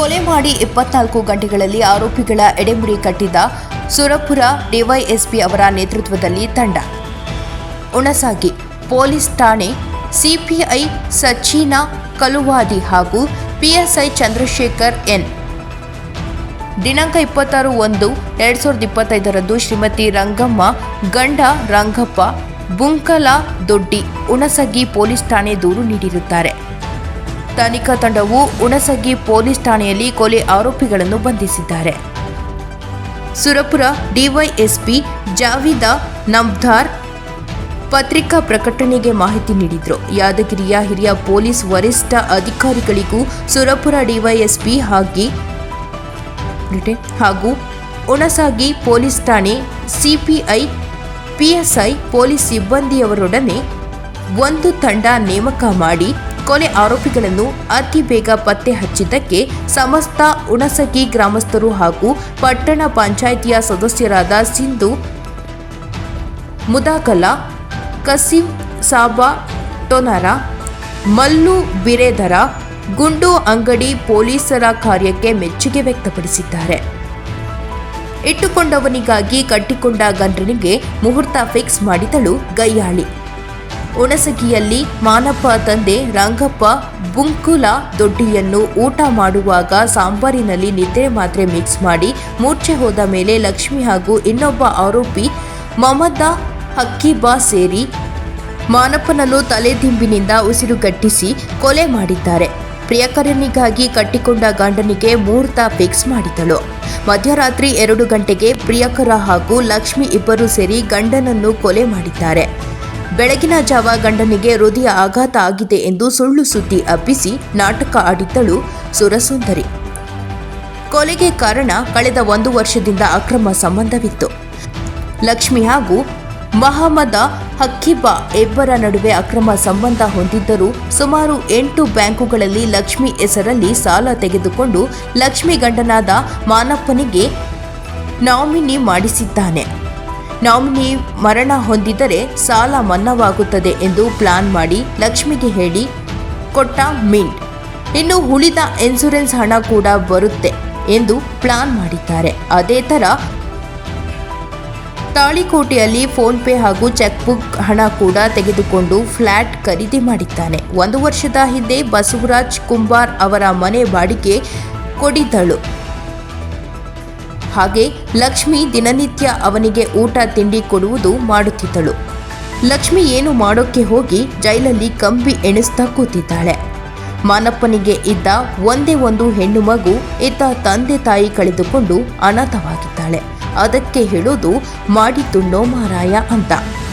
ಕೊಲೆ ಮಾಡಿ ಇಪ್ಪತ್ನಾಲ್ಕು ಗಂಟೆಗಳಲ್ಲಿ ಆರೋಪಿಗಳ ಎಡೆಮುರಿ ಕಟ್ಟಿದ ಸುರಪುರ ಡಿವೈಎಸ್ಪಿ ಅವರ ನೇತೃತ್ವದಲ್ಲಿ ತಂಡ. ಉಣಸಾಗಿ ಪೊಲೀಸ್ ಠಾಣೆ ಸಿಪಿಐ ಸಚಿನ ಕಲುವಾದಿ ಹಾಗೂ ಪಿಎಸ್ಐ ಚಂದ್ರಶೇಖರ್ ಎನ್. ದಿನಾಂಕ ಇಪ್ಪತ್ತಾರು ಒಂದು ಎರಡ್ ಸಾವಿರದ ಇಪ್ಪತ್ತೈದರಂದು ಶ್ರೀಮತಿ ರಂಗಮ್ಮ, ಗಂಡ ರಂಗಪ್ಪ, ಬುಂಕಲ ದೊಡ್ಡಿ ಉಣಸಗಿ ಪೊಲೀಸ್ ಠಾಣೆ ದೂರು ನೀಡಿರುತ್ತಾರೆ. ತನಿಖಾ ತಂಡವು ಉಣಸಗಿ ಪೊಲೀಸ್ ಠಾಣೆಯಲ್ಲಿ ಕೊಲೆ ಆರೋಪಿಗಳನ್ನು ಬಂಧಿಸಿದ್ದಾರೆ. ಸುರಪುರ ಡಿವೈಎಸ್ಪಿ ಜಾವಿದ ನಮ್ದಾರ್ ಪತ್ರಿಕಾ ಪ್ರಕಟಣೆಗೆ ಮಾಹಿತಿ ನೀಡಿದರು. ಯಾದಗಿರಿಯ ಹಿರಿಯ ಪೊಲೀಸ್ ವರಿಷ್ಠ ಅಧಿಕಾರಿಗಳಿಗೂ ಸುರಪುರ ಡಿವೈಎಸ್ಪಿ ಹಾಗೆ ಹಾಗೂ ಉಣಸಾಗಿ ಪೊಲೀಸ್ ಠಾಣೆ ಸಿಪಿಐ, ಪಿಎಸ್ಐ ಪೊಲೀಸ್ ಸಿಬ್ಬಂದಿಯವರೊಡನೆ ಒಂದು ತಂಡ ನೇಮಕ ಮಾಡಿ ಕೊಲೆ ಆರೋಪಿಗಳನ್ನು ಅತಿ ಬೇಗ ಪತ್ತೆ ಹಚ್ಚಿದ್ದಕ್ಕೆ ಸಮಸ್ತ ಉಣಸಗಿ ಗ್ರಾಮಸ್ಥರು ಹಾಗೂ ಪಟ್ಟಣ ಪಂಚಾಯಿತಿಯ ಸದಸ್ಯರಾದ ಸಿಂಧು, ಮುದಾಕಲ, ಕಸಿಂ ಸಾಬಾ ಟೊನರ, ಮಲ್ಲು ಬಿರೇದರ ಗುಂಡು ಅಂಗಡಿ ಪೊಲೀಸರ ಕಾರ್ಯಕ್ಕೆ ಮೆಚ್ಚುಗೆ ವ್ಯಕ್ತಪಡಿಸಿದ್ದಾರೆ. ಇಟ್ಟುಕೊಂಡವನಿಗಾಗಿ ಕಟ್ಟಿಕೊಂಡ ಗಂಡನಿಗೆ ಮುಹೂರ್ತ ಫಿಕ್ಸ್ ಮಾಡಿದಳು ಗಯ್ಯಾಳಿ ಉಣಸಗಿಯಲ್ಲಿ ಮಾನಪ್ಪ ತಂದೆ ರಂಗಪ್ಪ ಬುಂಕುಲ ದೊಡ್ಡಿಯನ್ನು ಊಟ ಮಾಡುವಾಗ ಸಾಂಬಾರಿನಲ್ಲಿ ನಿದ್ರೆ ಮಾತ್ರೆ ಮಿಕ್ಸ್ ಮಾಡಿ ಮೂರ್ಛೆ ಹೋದ ಮೇಲೆ ಲಕ್ಷ್ಮಿ ಹಾಗೂ ಇನ್ನೊಬ್ಬ ಆರೋಪಿ ಮಮದ ಹಕ್ಕಿಬಾ ಸೇರಿ ಮಾನಪ್ಪನನ್ನು ತಲೆದಿಂಬಿನಿಂದ ಉಸಿರುಗಟ್ಟಿಸಿ ಕೊಲೆ ಮಾಡಿದ್ದಾರೆ. ಪ್ರಿಯಕರನಿಗಾಗಿ ಕಟ್ಟಿಕೊಂಡ ಗಂಡನಿಗೆ ಮುಹೂರ್ತ ಫಿಕ್ಸ್ ಮಾಡಿದಳು ಮಧ್ಯರಾತ್ರಿ ಎರಡು ಗಂಟೆಗೆ ಪ್ರಿಯಕರ ಹಾಗೂ ಲಕ್ಷ್ಮಿ ಇಬ್ಬರು ಸೇರಿ ಗಂಡನನ್ನು ಕೊಲೆ ಮಾಡಿದ್ದಾರೆ. ಬೆಳಗಿನ ಜಾವ ಗಂಡನಿಗೆ ಹೃದಯ ಆಘಾತ ಆಗಿದೆ ಎಂದು ಸುಳ್ಳು ಸುದ್ದಿ ಹಬ್ಬಿಸಿ ನಾಟಕ ಆಡಿದ್ದಳು ಸುರಸುಂದರಿ. ಕೊಲೆಗೆ ಕಾರಣ ಕಳೆದ ಒಂದು ವರ್ಷದಿಂದ ಅಕ್ರಮ ಸಂಬಂಧವಿತ್ತು. ಲಕ್ಷ್ಮಿ ಹಾಗೂ ಮಹಮ್ಮದ ಹಕ್ಕಿಬಾ ಇಬ್ಬರ ನಡುವೆ ಅಕ್ರಮ ಸಂಬಂಧ ಹೊಂದಿದ್ದರೂ ಸುಮಾರು ಎಂಟು ಬ್ಯಾಂಕುಗಳಲ್ಲಿ ಲಕ್ಷ್ಮಿ ಹೆಸರಲ್ಲಿ ಸಾಲ ತೆಗೆದುಕೊಂಡು ಲಕ್ಷ್ಮಿ ಗಂಡನಾದ ಮಾನಪ್ಪನಿಗೆ ನಾಮಿನಿ ಮಾಡಿಸಿದ್ದಾನೆ. ನಾಮಿನಿ ಮರಣ ಹೊಂದಿದರೆ ಸಾಲ ಮನ್ನವಾಗುತ್ತದೆ ಎಂದು ಪ್ಲಾನ್ ಮಾಡಿ ಲಕ್ಷ್ಮಿಗೆ ಹೇಳಿ ಕೊಟ್ಟ ಮಿಂಟ್. ಇನ್ನು ಉಳಿದ ಇನ್ಸೂರೆನ್ಸ್ ಹಣ ಕೂಡ ಬರುತ್ತೆ ಎಂದು ಪ್ಲಾನ್ ಮಾಡಿದ್ದಾರೆ. ಅದೇ ಥರ ತಾಳಿಕೋಟೆಯಲ್ಲಿ ಫೋನ್ ಪೇ ಹಾಗೂ ಚೆಕ್ ಬುಕ್ ಹಣ ಕೂಡ ತೆಗೆದುಕೊಂಡು ಫ್ಲಾಟ್ ಖರೀದಿ ಮಾಡಿದ್ದಾನೆ. ಒಂದು ವರ್ಷದ ಹಿಂದೆ ಬಸವರಾಜ್ ಕುಂಬಾರ್ ಅವರ ಮನೆ ಬಾಡಿಗೆ ಕೊಡಿದ್ದಳು. ಹಾಗೆ ಲಕ್ಷ್ಮಿ ದಿನನಿತ್ಯ ಅವನಿಗೆ ಊಟ, ತಿಂಡಿ ಕೊಡುವುದು ಮಾಡುತ್ತಿದ್ದಳು. ಲಕ್ಷ್ಮಿ ಏನು ಮಾಡೋಕ್ಕೆ ಹೋಗಿ ಜೈಲಲ್ಲಿ ಕಂಬಿ ಎಣಿಸ್ತಾ ಕೂತಿದ್ದಾಳೆ. ಮಾನಪ್ಪನಿಗೆ ಇದ್ದ ಒಂದೇ ಒಂದು ಹೆಣ್ಣು ಮಗು ಇತ್ತ ತಂದೆ ತಾಯಿ ಕಳೆದುಕೊಂಡು ಅನಾಥವಾಗಿದ್ದಾಳೆ. ಅದಕ್ಕೆ ಹೇಳೋದು ನೋ ಮಾರಾಯ ಅಂತ.